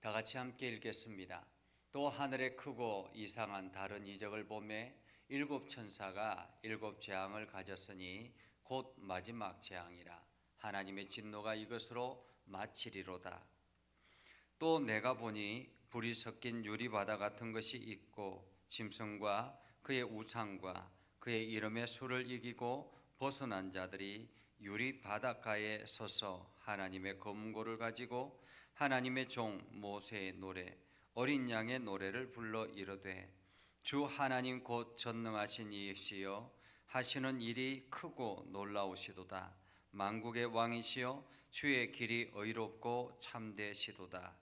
다 같이 함께 읽겠습니다. 또 하늘에 크고 이상한 다른 이적을 보매 일곱 천사가 일곱 재앙을 가졌으니 곧 마지막 재앙이라 하나님의 진노가 이것으로 마치리로다. 또 내가 보니 불이 섞인 유리바다 같은 것이 있고 짐승과 그의 우상과 그의 이름의 수를 이기고 벗어난 자들이 유리 바닷가에 서서 하나님의 검고를 가지고 하나님의 종 모세의 노래 어린 양의 노래를 불러 이르되 주 하나님 곧 전능하신 이시여 하시는 일이 크고 놀라우시도다. 만국의 왕이시여 주의 길이 의롭고 참되시도다.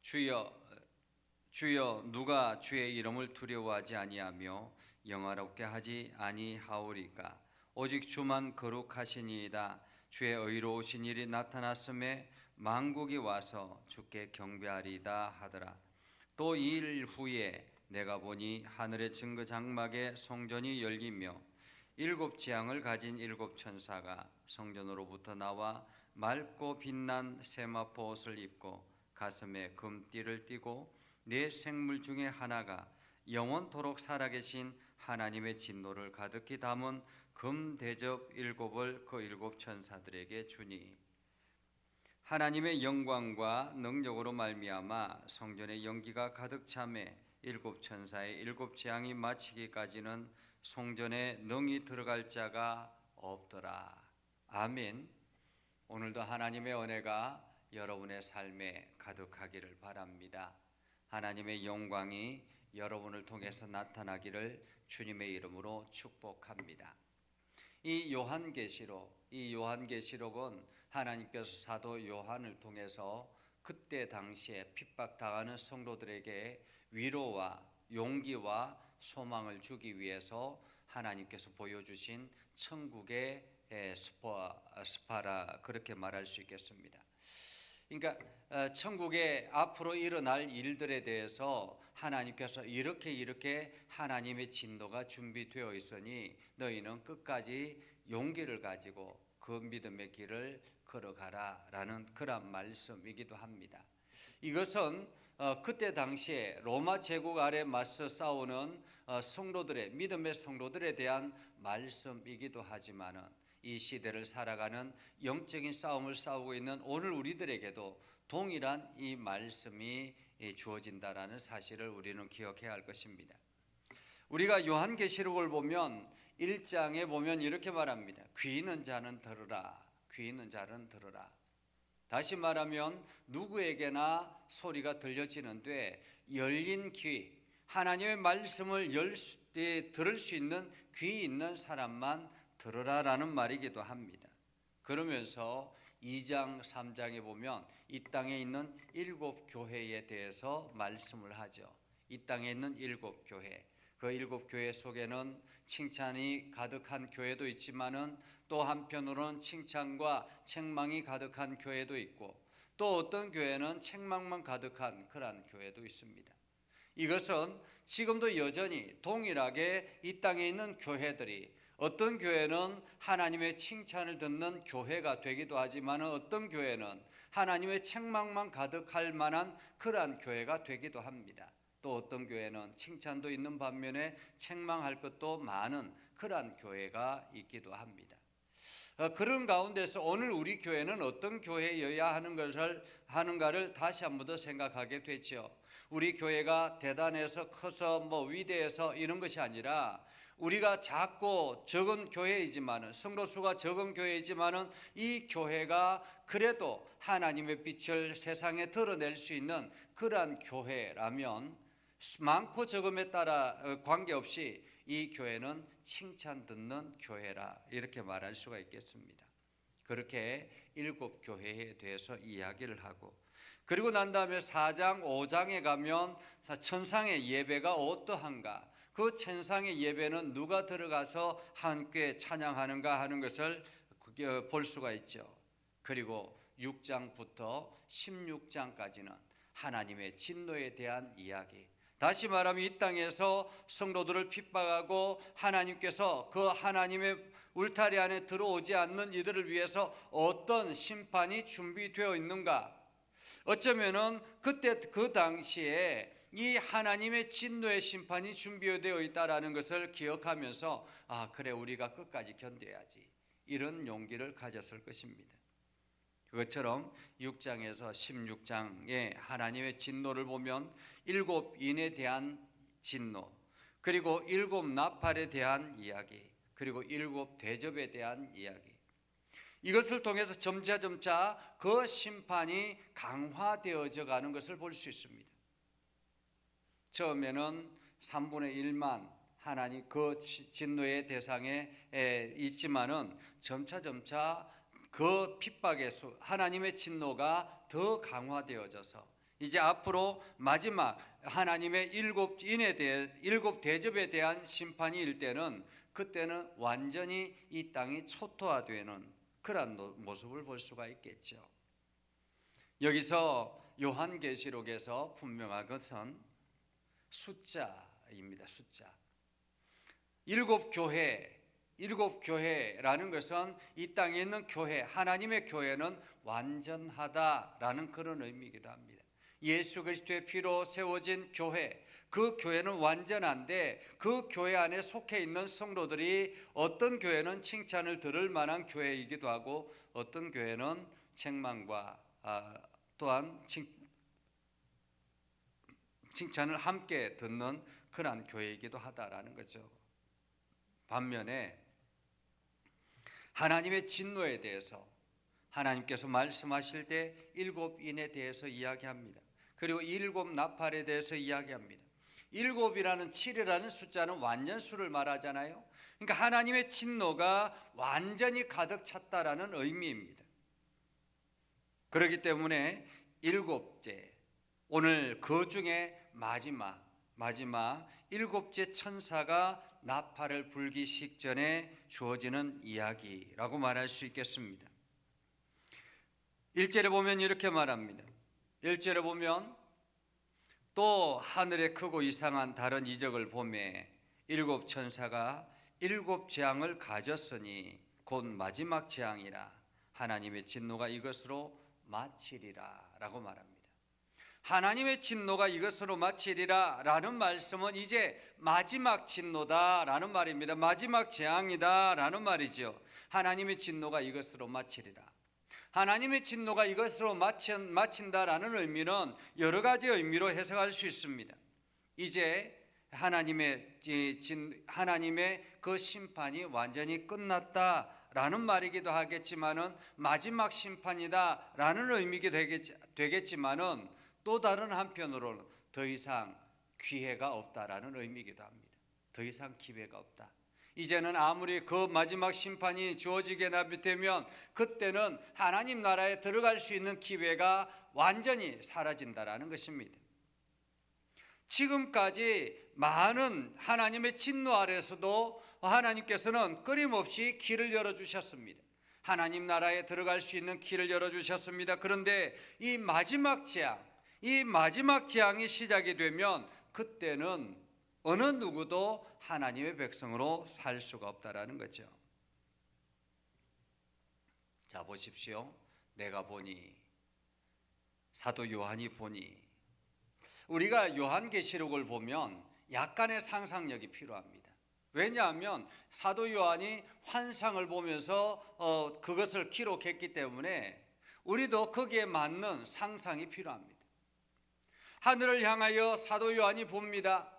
주여 주여 누가 주의 이름을 두려워하지 아니하며 영화롭게 하지 아니하오리까? 오직 주만 거룩하시니이다. 주의 의로우신 일이 나타났음에 만국이 와서 주께 경배하리이다 하더라. 또 이일 후에 내가 보니 하늘의 증거 장막에 성전이 열리며 일곱 재앙을 가진 일곱 천사가 성전으로부터 나와 맑고 빛난 세마포 옷을 입고 가슴에 금띠를 띠고 네 생물 중에 하나가 영원토록 살아계신 하나님의 진노를 가득히 담은 금 대접 일곱을 그 일곱 천사들에게 주니 하나님의 영광과 능력으로 말미암아 성전의 연기가 가득 차매 일곱 천사의 일곱 재앙이 마치기까지는 성전에 능히 들어갈 자가 없더라. 아멘. 오늘도 하나님의 은혜가 여러분의 삶에 가득하기를 바랍니다. 하나님의 영광이 여러분을 통해서 나타나기를 주님의 이름으로 축복합니다. 이 요한계시록, 이 요한계시록은 하나님께서 사도 요한을 통해서 그때 당시에 핍박당하는 성도들에게 위로와 용기와 소망을 주기 위해서 하나님께서 보여주신 천국의 스파, 스파라 그렇게 말할 수 있겠습니다. 그러니까 어, 천국에 앞으로 일어날 일들에 대해서 하나님께서 이렇게 이렇게 하나님의 진도가 준비되어 있으니 너희는 끝까지 용기를 가지고 그 믿음의 길을 걸어가라라는 그런 말씀이기도 합니다. 이것은 어, 그때 당시에 로마 제국 아래 맞서 싸우는 어, 성도들의 믿음의 성도들에 대한 말씀이기도 하지만은 이 시대를 살아가는 영적인 싸움을 싸우고 있는 오늘 우리들에게도 동일한 이 말씀이 주어진다라는 사실을 우리는 기억해야 할 것입니다. 우리가 요한계시록을 보면 1장에 보면 이렇게 말합니다. 귀 있는 자는 들으라. 귀 있는 자는 들으라. 다시 말하면 누구에게나 소리가 들려지는데 열린 귀, 하나님의 말씀을 열 수, 들을 수 있는 귀 있는 사람만 들으라라는 말이기도 합니다. 그러면서 2장, 3장에 보면 이 땅에 있는 일곱 교회에 대해서 말씀을 하죠. 이 땅에 있는 일곱 교회. 그 일곱 교회 속에는 칭찬이 가득한 교회도 있지만은 또 한편으로는 칭찬과 책망이 가득한 교회도 있고 또 어떤 교회는 책망만 가득한 그러한 교회도 있습니다. 이것은 지금도 여전히 동일하게 이 땅에 있는 교회들이 어떤 교회는 하나님의 칭찬을 듣는 교회가 되기도 하지만 어떤 교회는 하나님의 책망만 가득할 만한 그러한 교회가 되기도 합니다. 또 어떤 교회는 칭찬도 있는 반면에 책망할 것도 많은 그러한 교회가 있기도 합니다. 어, 그런 가운데서 오늘 우리 교회는 어떤 교회여야 하는 것을 하는가를 다시 한 번 더 생각하게 되죠. 우리 교회가 대단해서 커서 뭐 위대해서 이런 것이 아니라 우리가 작고 적은 교회이지만은 성도 수가 적은 교회이지만은 이 교회가 그래도 하나님의 빛을 세상에 드러낼 수 있는 그러한 교회라면 많고 적음에 따라 어, 관계없이 이 교회는 칭찬 듣는 교회라 이렇게 말할 수가 있겠습니다. 그렇게 일곱 교회에 대해서 이야기를 하고 그리고 난 다음에 4장 5장에 가면 천상의 예배가 어떠한가 그 천상의 예배는 누가 들어가서 함께 찬양하는가 하는 것을 볼 수가 있죠. 그리고 6장부터 16장까지는 하나님의 진노에 대한 이야기 다시 말하면 이 땅에서 성도들을 핍박하고 하나님께서 그 하나님의 울타리 안에 들어오지 않는 이들을 위해서 어떤 심판이 준비되어 있는가? 어쩌면은 그때 그 당시에 이 하나님의 진노의 심판이 준비되어 있다라는 것을 기억하면서 아 그래 우리가 끝까지 견뎌야지 이런 용기를 가졌을 것입니다. 그것처럼 6장에서 16장에 하나님의 진노를 보면 일곱 인에 대한 진노 그리고 일곱 나팔에 대한 이야기 그리고 일곱 대접에 대한 이야기 이것을 통해서 점차 점차 그 심판이 강화되어져 가는 것을 볼 수 있습니다. 처음에는 3분의 1만 하나님 그 지- 진노의 대상에 에, 있지만은 점차 점차 그 핍박의 수 하나님의 진노가 더 강화되어져서 이제 앞으로 마지막 하나님의 일곱 인에 대해 일곱 대접에 대한 심판이 일 때는 그때는 완전히 이 땅이 초토화되는 그런 노- 모습을 볼 수가 있겠죠. 여기서 요한계시록에서 분명한 것은 숫자입니다. 숫자. 일곱 교회, 일곱 교회라는 것은 이 땅에 있는 교회, 하나님의 교회는 완전하다라는 그런 의미이기도 합니다. 예수 그리스도의 피로 세워진 교회, 그 교회는 완전한데 그 교회 안에 속해 있는 성도들이 어떤 교회는 칭찬을 들을 만한 교회이기도 하고 어떤 교회는 책망과 아, 또한 칭, 칭찬을 함께 듣는 그러한 교회이기도 하다라는 거죠. 반면에 하나님의 진노에 대해서 하나님께서 말씀하실 때 일곱 인에 대해서 이야기합니다. 그리고 일곱 나팔에 대해서 이야기합니다. 일곱이라는 7이라는 숫자는 완전수를 말하잖아요. 그러니까 하나님의 진노가 완전히 가득 찼다라는 의미입니다. 그렇기 때문에 일곱째 오늘 그 중에 마지막 마지막 일곱째 천사가 나팔을 불기 식전에 주어지는 이야기라고 말할 수 있겠습니다. 1절에 보면 이렇게 말합니다. 1절에 보면 또 하늘에 크고 이상한 다른 이적을 보매 일곱 천사가 일곱 재앙을 가졌으니 곧 마지막 재앙이라 하나님의 진노가 이것으로 마치리라라고 말합니다. 하나님의 진노가 이것으로 마치리라 라는 말씀은 이제 마지막 진노다 라는 말입니다. 마지막 재앙이다 라는 말이죠. 하나님의 진노가 이것으로 마치리라. 하나님의 진노가 이것으로 마친, 마친다라는 의미는 여러 가지 의미로 해석할 수 있습니다. 이제 하나님의 이 진, 하나님의 그 심판이 완전히 끝났다 라는 말이기도 하겠지만은 마지막 심판이다라는 의미가 되겠, 되겠지만은 또 다른 한편으로는 더 이상 기회가 없다라는 의미이기도 합니다. 더 이상 기회가 없다. 이제는 아무리 그 마지막 심판이 주어지게 되면 그때는 하나님 나라에 들어갈 수 있는 기회가 완전히 사라진다라는 것입니다. 지금까지 많은 하나님의 진노 아래서도 하나님께서는 끊임없이 길을 열어 주셨습니다. 하나님 나라에 들어갈 수 있는 길을 열어 주셨습니다. 그런데 이 마지막 재앙, 이 마지막 재앙이 시작이 되면 그때는 어느 누구도 하나님의 백성으로 살 수가 없다라는 거죠. 자 보십시오. 내가 보니 사도 요한이 보니 우리가 요한계시록을 보면 약간의 상상력이 필요합니다. 왜냐하면 사도 요한이 환상을 보면서 어, 그것을 기록했기 때문에 우리도 거기에 맞는 상상이 필요합니다. 하늘을 향하여 사도 요한이 봅니다.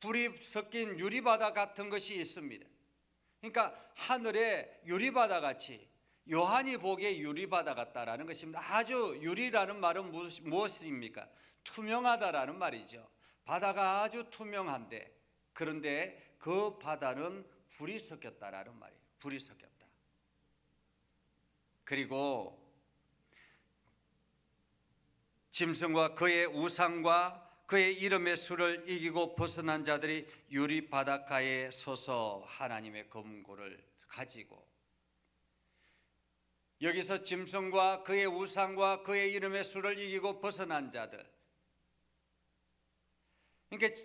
불이 섞인 유리바다 같은 것이 있습니다. 그러니까 하늘에 유리바다 같이 요한이 보기에 유리바다 같다라는 것입니다. 아주 유리라는 말은 무엇입니까? 투명하다라는 말이죠. 바다가 아주 투명한데 그런데 그 바다는 불이 섞였다라는 말이에요. 불이 섞였다. 그리고 짐승과 그의 우상과 그의 이름의 수를 이기고 벗어난 자들이 유리 바닷가에 서서 하나님의 검고를 가지고 여기서 짐승과 그의 우상과 그의 이름의 수를 이기고 벗어난 자들 그러니까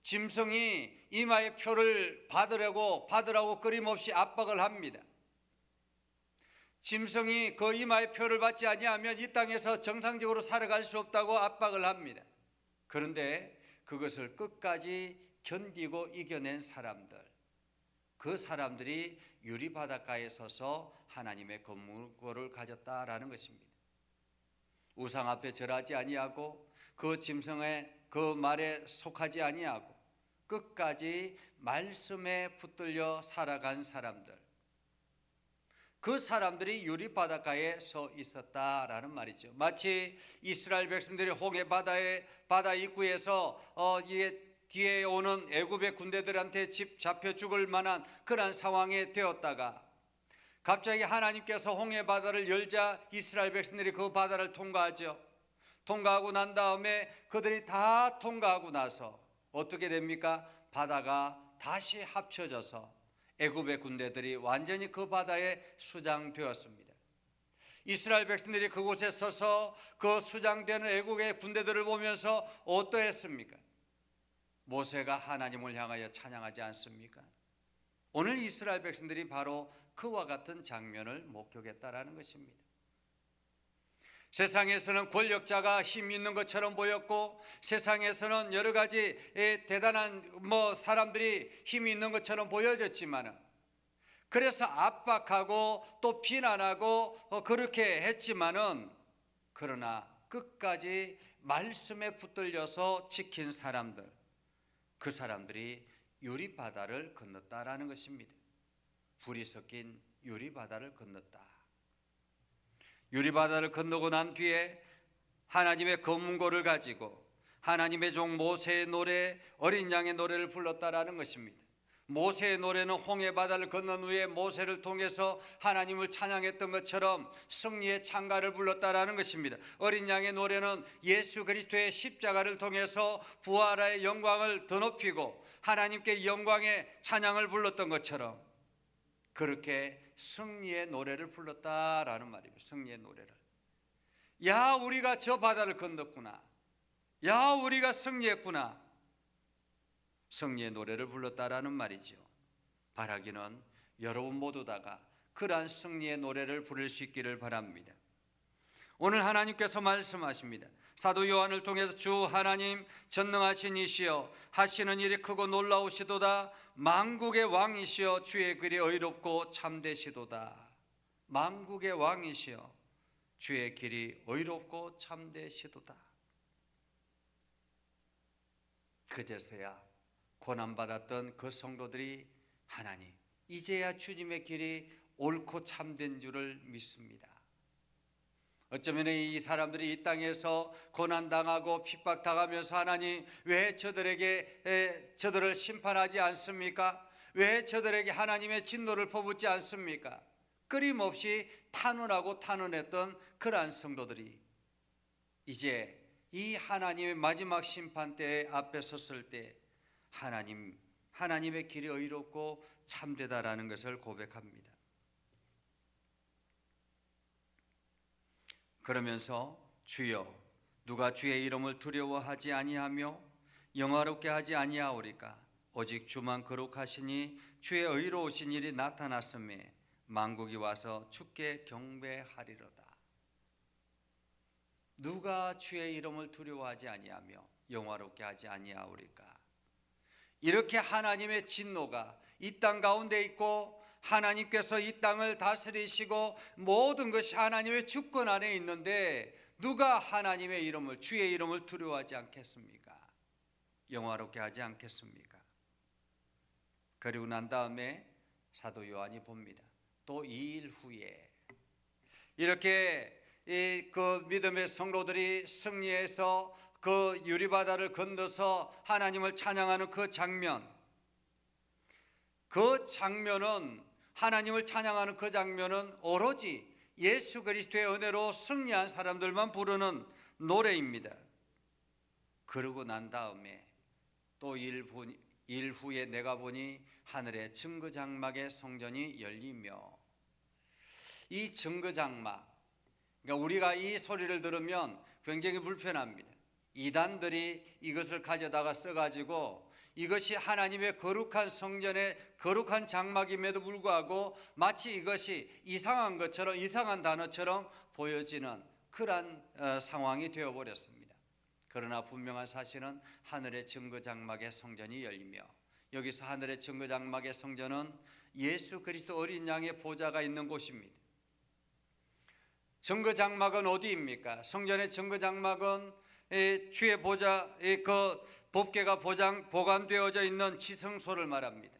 짐승이 이마에 표를 받으려고 받으라고 끊임없이 압박을 합니다. 짐승이 그 이마의 표를 받지 아니하면 이 땅에서 정상적으로 살아갈 수 없다고 압박을 합니다. 그런데 그것을 끝까지 견디고 이겨낸 사람들, 그 사람들이 유리 바닷가에 서서 하나님의 건물고를 가졌다라는 것입니다. 우상 앞에 절하지 아니하고 그 짐승의 그 말에 속하지 아니하고 끝까지 말씀에 붙들려 살아간 사람들. 그 사람들이 유리 바닷가에 서 있었다라는 말이죠. 마치 이스라엘 백성들이 홍해 바다에 바다 입구에서 어 이게 뒤에 오는 애굽의 군대들한테 집 잡혀 죽을 만한 그런 상황에 되었다가 갑자기 하나님께서 홍해 바다를 열자 이스라엘 백성들이 그 바다를 통과하죠. 통과하고 난 다음에 그들이 다 통과하고 나서 어떻게 됩니까? 바다가 다시 합쳐져서 애굽의 군대들이 완전히 그 바다에 수장되었습니다. 이스라엘 백성들이 그곳에 서서 그 수장되는 애국의 군대들을 보면서 어떠했습니까? 모세가 하나님을 향하여 찬양하지 않습니까? 오늘 이스라엘 백성들이 바로 그와 같은 장면을 목격했다라는 것입니다. 세상에서는 권력자가 힘 있는 것처럼 보였고 세상에서는 여러 가지 대단한 뭐 사람들이 힘이 있는 것처럼 보여졌지만은 그래서 압박하고 또 비난하고 어, 그렇게 했지만은 그러나 끝까지 말씀에 붙들려서 지킨 사람들 그 사람들이 유리 바다를 건넜다라는 것입니다. 불이 섞인 유리 바다를 건넜다. 유리 바다를 건너고 난 뒤에 하나님의 검문고를 가지고 하나님의 종 모세의 노래 어린 양의 노래를 불렀다라는 것입니다. 모세의 노래는 홍해 바다를 건넌 후에 모세를 통해서 하나님을 찬양했던 것처럼 승리의 찬가를 불렀다라는 것입니다. 어린 양의 노래는 예수 그리스도의 십자가를 통해서 부활의 영광을 더 높이고 하나님께 영광의 찬양을 불렀던 것처럼 그렇게 승리의 노래를 불렀다라는 말입니다. 승리의 노래를. 야, 우리가 저 바다를 건넜구나. 야, 우리가 승리했구나. 승리의 노래를 불렀다라는 말이죠. 바라기는 여러분 모두 다가 그러한 승리의 노래를 부를 수 있기를 바랍니다. 오늘 하나님께서 말씀하십니다. 사도 요한을 통해서 주 하나님 전능하신 이시여 하시는 일이 크고 놀라우시도다. 만국의 왕이시여 주의 글이 의롭고 참되시도다. 만국의 왕이시여 주의 길이 의롭고 참되시도다. 그제서야 고난받았던 그 성도들이 하나님 이제야 주님의 길이 옳고 참된 줄을 믿습니다 어쩌면 이 사람들이 이 땅에서 고난당하고 핍박당하면서 하나님 왜 저들에게 에, 저들을 심판하지 않습니까? 왜 저들에게 하나님의 진노를 퍼붓지 않습니까? 끊임없이 탄원하고 탄원했던 그러한 성도들이 이제 이 하나님의 마지막 심판 때 앞에 섰을 때 하나님 하나님의 길이 의롭고 참되다라는 것을 고백합니다. 그러면서 주여 누가 주의 이름을 두려워하지 아니하며 영화롭게 하지 아니하오리까? 오직 주만 거룩하시니 주의 의로우신 일이 나타났음에 만국이 와서 주께 경배하리로다. 누가 주의 이름을 두려워하지 아니하며 영화롭게 하지 아니하오리까? 이렇게 하나님의 진노가 이 땅 가운데 있고 하나님께서 이 땅을 다스리시고 모든 것이 하나님의 주권 안에 있는데 누가 하나님의 이름을 주의 이름을 두려워하지 않겠습니까? 영화롭게 하지 않겠습니까? 그리고 난 다음에 사도 요한이 봅니다. 또 이 일 후에 이렇게 그 믿음의 성도들이 승리해서 그 유리바다를 건너서 하나님을 찬양하는 그 장면 그 장면은 하나님을 찬양하는 그 장면은 오로지 예수 그리스도의 은혜로 승리한 사람들만 부르는 노래입니다. 그러고 난 다음에 또일 후에 내가 보니 하늘의 증거장막의 성전이 열리며 이 증거장막 그러니까 우리가 이 소리를 들으면 굉장히 불편합니다. 이단들이 이것을 가져다가 써가지고 이것이 하나님의 거룩한 성전의 거룩한 장막임에도 불구하고 마치 이것이 이상한 것처럼 이상한 단어처럼 보여지는 그러한 어, 상황이 되어 버렸습니다. 그러나 분명한 사실은 하늘의 증거 장막의 성전이 열리며 여기서 하늘의 증거 장막의 성전은 예수 그리스도 어린 양의 보좌가 있는 곳입니다. 증거 장막은 어디입니까? 성전의 증거 장막은 에, 주의 보좌 에, 그 법궤가 보장 보관되어져 있는 지성소를 말합니다.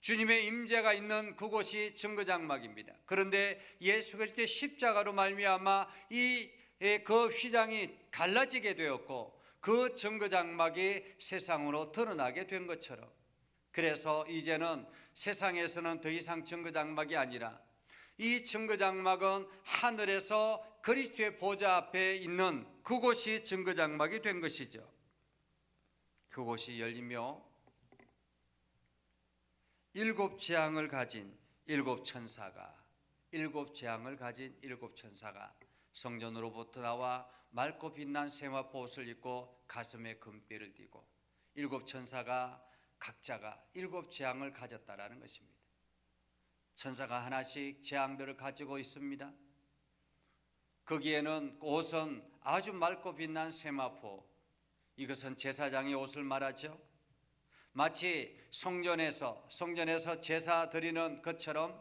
주님의 임재가 있는 그곳이 증거 장막입니다. 그런데 예수 그리스도의 십자가로 말미암아 이그 휘장이 갈라지게 되었고 그 증거 장막이 세상으로 드러나게 된 것처럼 그래서 이제는 세상에서는 더 이상 증거 장막이 아니라 이 증거 장막은 하늘에서 그리스도의 보좌 앞에 있는 그곳이 증거 장막이 된 것이죠. 그곳이 열리며 일곱 재앙을 가진 일곱 천사가 일곱 재앙을 가진 일곱 천사가 성전으로부터 나와 맑고 빛난 세마포 옷을 입고 가슴에 금띠를 띠고 일곱 천사가 각자가 일곱 재앙을 가졌다라는 것입니다. 천사가 하나씩 재앙들을 가지고 있습니다. 거기에는 옷은 아주 맑고 빛난 세마포 이것은 제사장의 옷을 말하죠. 마치 성전에서 성전에서 제사 드리는 것처럼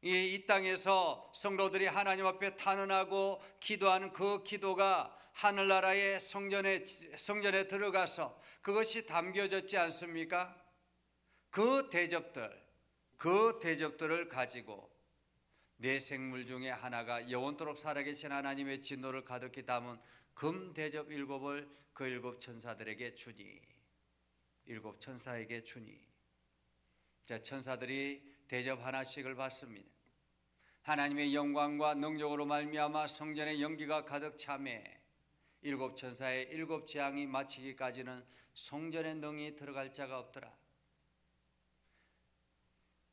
이, 이 땅에서 성도들이 하나님 앞에 탄원하고 기도하는 그 기도가 하늘나라의 성전에 성전에 들어가서 그것이 담겨졌지 않습니까? 그 대접들 그 대접들을 가지고 내 생물 중에 하나가 영원토록 살아계신 하나님의 진노를 가득히 담은 금 대접 일곱을 그 일곱 천사들에게 주니 일곱 천사에게 주니 자 천사들이 대접 하나씩을 받습니다. 하나님의 영광과 능력으로 말미암아 성전의 연기가 가득 차매 일곱 천사의 일곱 재앙이 마치기까지는 성전에 능히 들어갈 자가 없더라.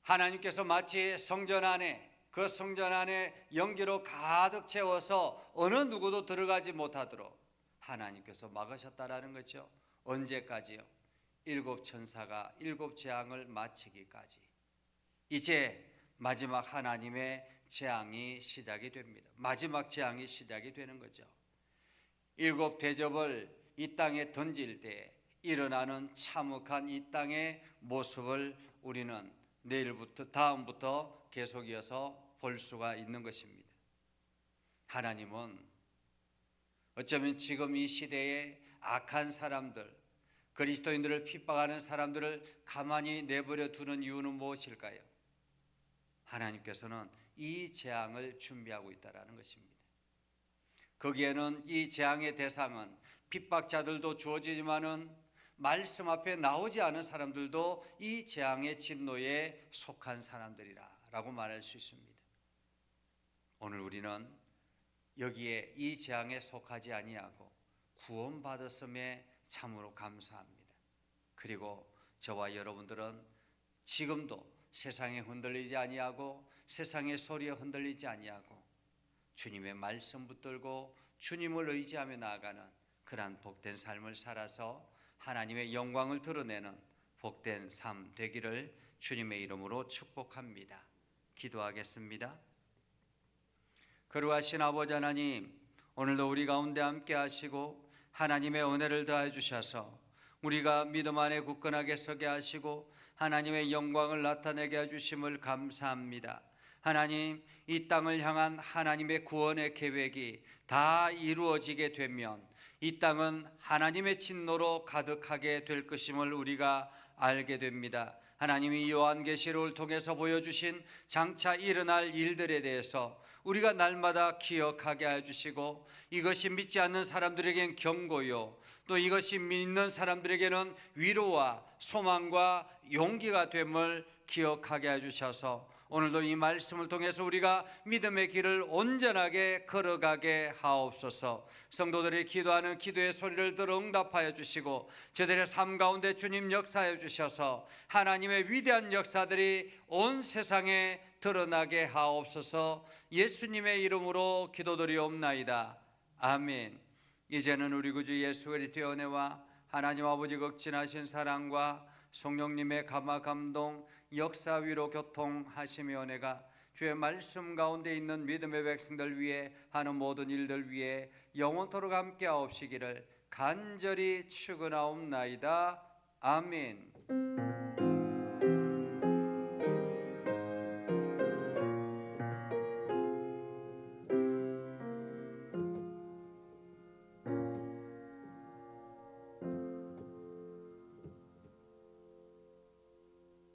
하나님께서 마치 성전 안에 그 성전 안에 연기로 가득 채워서 어느 누구도 들어가지 못하도록 하나님께서 막으셨다라는 거죠. 언제까지요? 일곱 천사가 일곱 재앙을 마치기까지. 이제 마지막 하나님의 재앙이 시작이 됩니다. 마지막 재앙이 시작이 되는 거죠. 일곱 대접을 이 땅에 던질 때 일어나는 참혹한 이 땅의 모습을 우리는 내일부터 다음부터 계속 이어서 볼 수가 있는 것입니다. 하나님은 어쩌면 지금 이 시대에 악한 사람들, 그리스도인들을 핍박하는 사람들을 가만히 내버려 두는 이유는 무엇일까요? 하나님께서는 이 재앙을 준비하고 있다라는 것입니다. 거기에는 이 재앙의 대상은 핍박자들도 주어지지만은 말씀 앞에 나오지 않은 사람들도 이 재앙의 진노에 속한 사람들이라라고 말할 수 있습니다. 오늘 우리는 여기에 이 재앙에 속하지 아니하고 구원받았음에 참으로 감사합니다. 그리고 저와 여러분들은 지금도 세상에 흔들리지 아니하고 세상의 소리에 흔들리지 아니하고 주님의 말씀 붙들고 주님을 의지하며 나아가는 그러한 복된 삶을 살아서 하나님의 영광을 드러내는 복된 삶 되기를 주님의 이름으로 축복합니다. 기도하겠습니다. 거룩하신 아버지 하나님, 오늘도 우리 가운데 함께 하시고 하나님의 은혜를 더해 주셔서 우리가 믿음 안에 굳건하게 서게 하시고 하나님의 영광을 나타내게 해 주심을 감사합니다. 하나님, 이 땅을 향한 하나님의 구원의 계획이 다 이루어지게 되면 이 땅은 하나님의 진노로 가득하게 될 것임을 우리가 알게 됩니다. 하나님이 요한계시록을 통해서 보여주신 장차 일어날 일들에 대해서 우리가 날마다 기억하게 해주시고 이것이 믿지 않는 사람들에겐 경고요. 또 이것이 믿는 사람들에게는 위로와 소망과 용기가 됨을 기억하게 해주셔서 오늘도 이 말씀을 통해서 우리가 믿음의 길을 온전하게 걸어가게 하옵소서. 성도들이 기도하는 기도의 소리를 들어 응답하여 주시고 저들의 삶 가운데 주님 역사해 주셔서 하나님의 위대한 역사들이 온 세상에 드러나게 하옵소서. 예수님의 이름으로 기도드리옵나이다. 아멘. 이제는 우리 구주 예수 그리스도의 은혜와 하나님 아버지 극진하신 사랑과 성령님의 감화 감동 역사 위로 교통하심의 은혜가 주의 말씀 가운데 있는 믿음의 백성들 위해 하는 모든 일들 위해 영원토록 함께 하옵시기를 간절히 축원하옵나이다. 아멘.